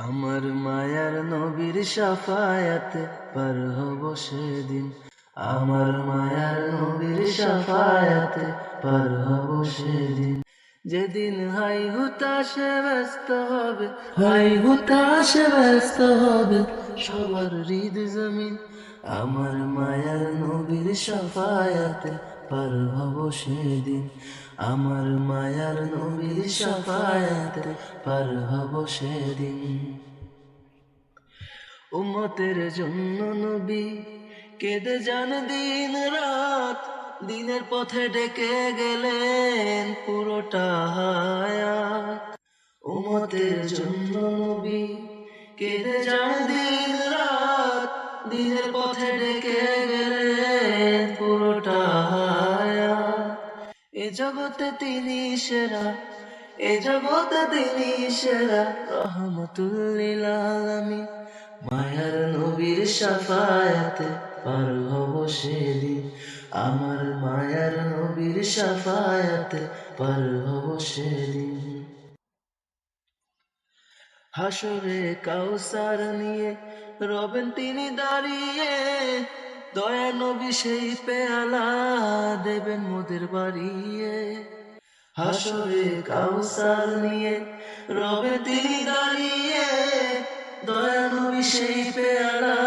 আমার মায়ার নবীর সাফায়াতে পার হব সেদিন। আমার মায়ার নবীর সাফায়াতে পার হব সেদিন। যেদিন হাই হুতাশে ব্যস্ত হবে, হাই হুতাশে ব্যস্ত হবে সবার হৃদ জমিন। আমার মায়ার নবীর সাফায়াতে পার হব সেদিন। আমার মায়ার নবীর সাফায়াতে পার হব সেদিন। উম্মতের জন্য নবী কেঁদে যান দিন রাত, দিনের পথে ডেকে গেলেন পুরোটা হায়াত। উম্মতের জন্য নবী কেঁদে যান দিন রাত, দিনের পথে ডেকে জগতে তিনি সেরা, এ জগতে তিনি সেরা, রহমতুল্লিল মায়ার নবীর সাফায়াতে পার হব সেদিন। আমার মায়ার নবীর সাফায়াতে পার হব সেদিন। হাসরে কাউসার নিয়ে রবেন তিনি দাঁড়িয়ে দয়া নবী সেই পেয়ালা দেবেন মোদের বাড়িয়ে। হাসরে কাউসার নিয়ে রবে তিনি দাঁড়িয়ে। দয়া নবী সেই পেয়ালা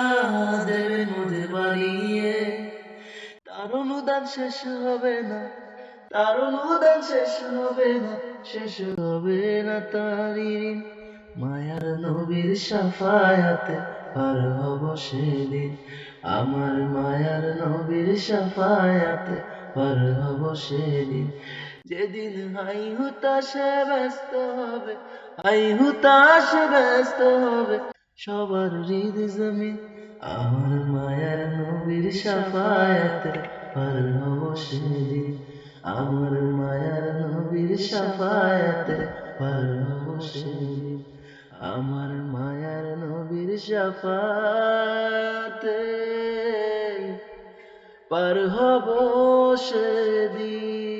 দেবেন মোদের বাড়িয়ে। তার অনুদান শেষ হবে না, তার অনুদান শেষ হবে না, শেষ হবে না তার মায়ার নবীর সাফায়াতে পার হব সেদিন। আমার মায়ার নবীর সাফায়াতে পার হব সেদিন। যেদিন হাই হুতাশে ব্যস্ত হবে হাই হুতাশে ব্যস্ত হবে, সবার হৃদ জমিন আমার মায়ার নবীর সাফায়াতে পার হব সেদিন। আমার মায়ার নবীর সাফায়াতে পার পর পার হব সেদিন।